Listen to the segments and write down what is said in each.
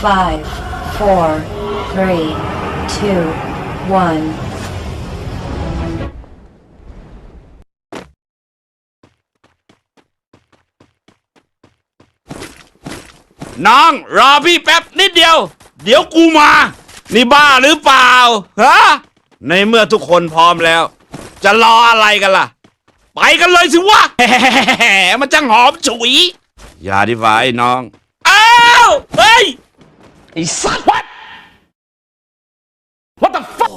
Five, four, three, two, one. น้องรอพี่แป๊บนิดเดียว เดี๋ยวกูมา นี่บ้าหรือเปล่าฮะในเมื่อทุกคนพร้อมแล้ว จะรออะไรกันล่ะ ไปกันเลยสิวะแหมมันจังหอมฉุย อย่าดิวะไอ้น้อง อ้าว เฮ้ย ไอ้สัตว์ what what the fuck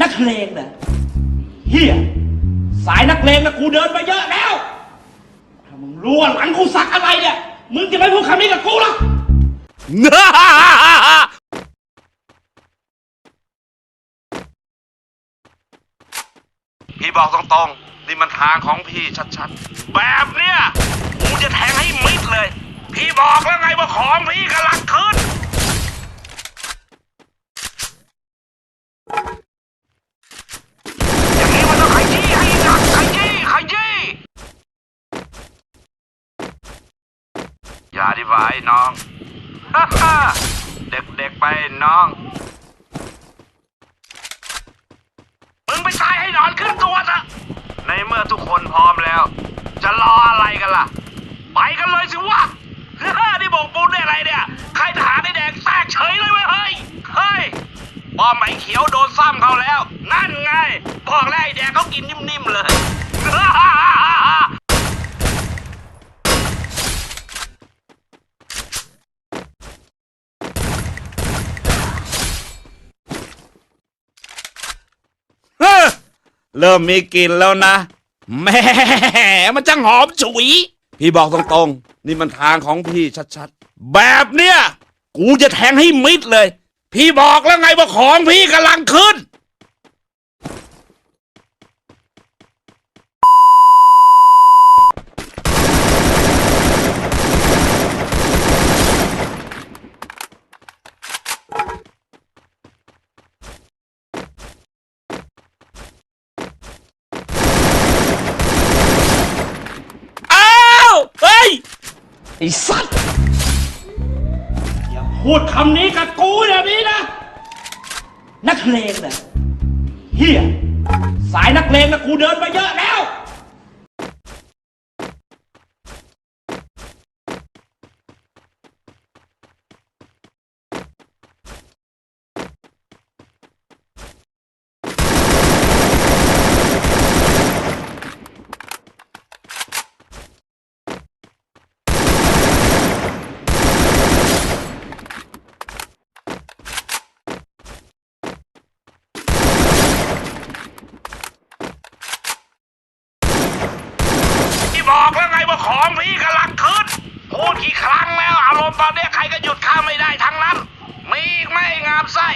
นักเลงเหรอเฮียสายนักเลงนะกูเดินมาเยอะแล้วถ้ามึง รู้ว่าหลังกูสักอะไรเนี่ย มึงจะไม่พูดคำนี้กับกูหรอ พี่บอกตรงๆ นี่มันทางของพี่ชัดๆ แบบเนี้ยกูจะแทงให้มิดเลย พี่บอกแล้วไงว่าของพี่กำลังขึ้น อย่างนี้มันต้องขยี้ให้หนักขยี้ขยี้อย่าดิวายน้องฮ่าฮ่าเด็กๆไปน้อง มึงไปตายให้นอนขึ้นตัวซะ ในเมื่อทุกคนพร้อมแล้ว จะรออะไรกันล่ะ ไปกันเลยสิวะฮ่านี่บอกปูนได้อะไรเนี่ย ใครทหารได้แดงแตกเฉยเลยเว้ยเฮ้ย เฮ้ยป้อมไอ้เขียวโดนซ้ำเขาแล้ว นั่นไงบอกแล้วไอ้แดงเขากินนิ่มๆเลย เฮ้อ เริ่มมีกลิ่นแล้วนะแหม่มันจังหอมฉุย พี่บอกตรงๆ นี่มันทางของพี่ชัดๆ แบบเนี้ย กูจะแทงให้มิดเลย พี่บอกแล้วไงว่าของพี่กำลังขึ้น อ้าว เฮ้ย ไอ้สัตว์อย่าพูดคำนี้กับกูแบบนี้นะ นักเลงเหรอเฮียสายนักเลงนะกูเดินมาเยอะแล้วาของพี่กำลังขึ้นพูดกี่ครั้งแล้วอารมณ์ตอนนี้ใครก็หยุดข้าไม่ได้ทั้งนั้น มีไม่งามไส้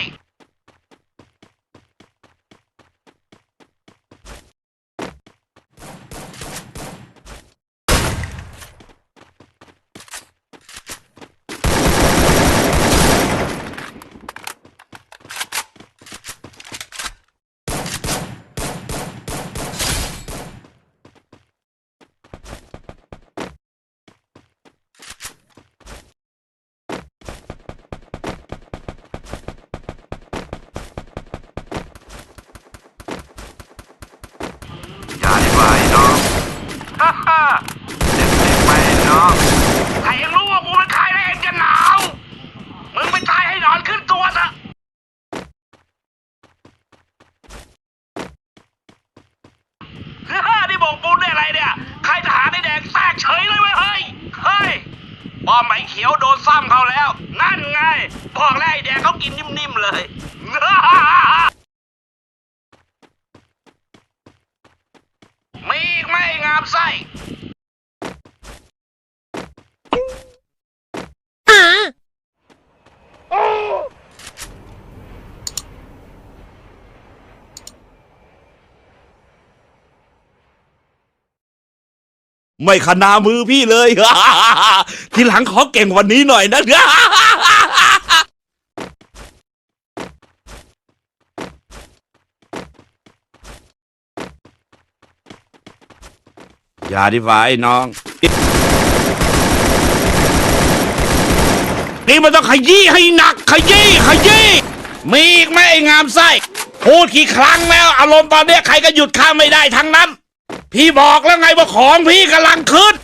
เจ็บเจ็ไปเนาะใครยังรู้ว่ากูเป็นใครแล้เองจะหนาว มึงไปตายให้หนอนขึ้นตัวซะเฮ้ยนี่บอกปูนได้อะไรเนี่ย ใครทหารในแดงแทรกเฉยเลยเว้ยเฮ้ย เฮ้ยบอมไอ้เขียวโดนซ้ำเขาแล้ว นั่นไง บอกแล้วไอ้แดงเขากินนิ่มๆเลย มีอีกไม่งามไส้ ไม่ขนามือพี่เลย ทีหลังขอเก่งวันนี้หน่อยนะอย่าดีฝ่าไอ้น้อง นี่มันต้องขยี้ให้หนัก ขยี้ขยี้มีอีกไหมไอ้งามไส้พูดกี่ครั้งแล้ว อารมณ์ตอนนี้ใครก็หยุดข้าไม่ได้ทั้งนั้น พี่บอกแล้วไงว่าของพี่กำลังขึ้น